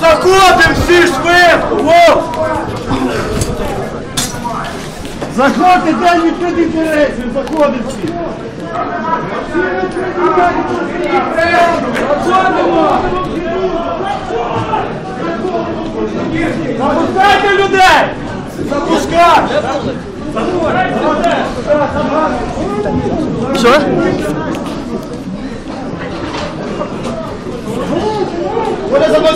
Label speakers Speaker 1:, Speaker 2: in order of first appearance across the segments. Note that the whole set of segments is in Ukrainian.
Speaker 1: Заходим всі швидко! Во! Заходьте, де не інтересів, заходимо всі! Заходимо! Запускайте людей! Запускай!
Speaker 2: Що?
Speaker 1: За!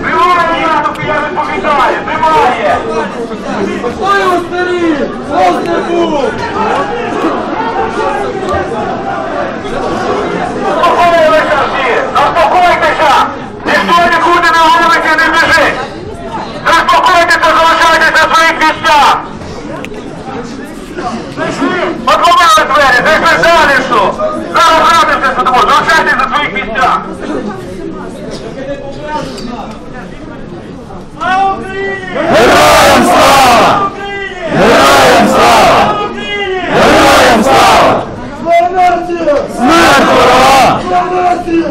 Speaker 3: Немає їх, я не повідаю, немає!
Speaker 1: Ой, у старі! Ось не
Speaker 3: всі! Заспокойтеся! Ніхто нікуди на вулиці не біжить! Заспокойтеся, залишайтеся на своїх місцях! Отламали двері, зайшли далі, що? Зараз гратися сюди, залишайтеся на своїх місцях!
Speaker 2: Героям слава! Героям слава! Героям слава!
Speaker 1: Слава нація!
Speaker 2: Смерть ворога!
Speaker 1: Слава нація!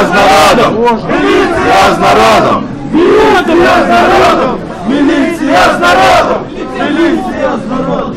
Speaker 1: Міліція з народом!
Speaker 2: Міліція з народом! Міліція з народом! Міліція з народом! Міліція з народом!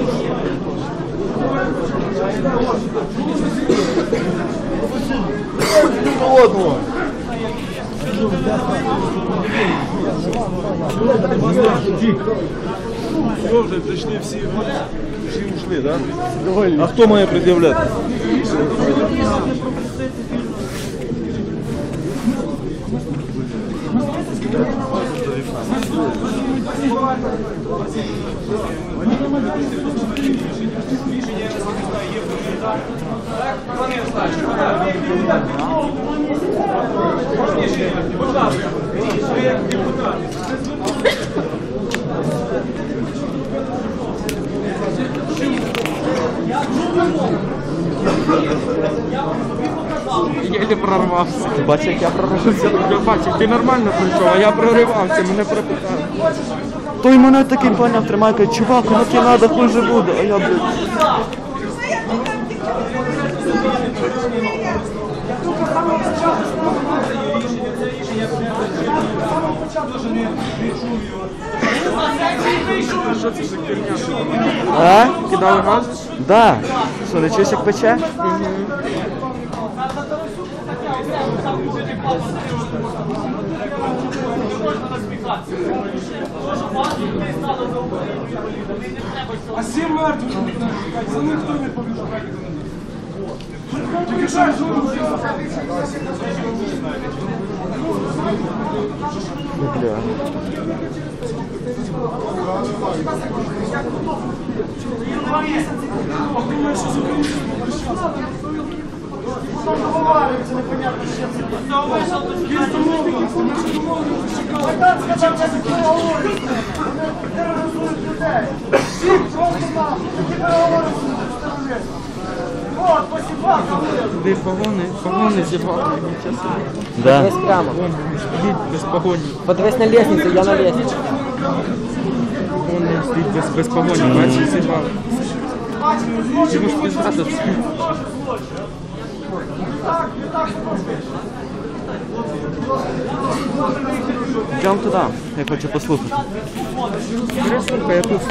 Speaker 4: Все, вже прийшли всі, всі ушли, так? А хто має пред'являти?
Speaker 5: Єлі прорвався. Ти бачиш, як я прорвався? Я ти нормально прийшов, а я проривався, мене пропитали. Той мене такий поняв тримає, каже, чувак, кому ті надо, хуже буде. А я, блядь, А? Кидали газ? Да. Що, не чуєш, як пече?
Speaker 4: А сім мертвих, за них хто не побіжав? Тільки що я зробив?
Speaker 5: Де погони, погони зібрали, нічого собі.
Speaker 2: Да.
Speaker 6: Десь прямо.
Speaker 5: Стоїть без погонів.
Speaker 6: Подивись на лестницю, я на лестниці.
Speaker 5: Погони стоїть без, без погонів, бачиш, зібрали. Ти можеш все.
Speaker 2: Йдемо туди, я хочу послухати.
Speaker 5: Я тут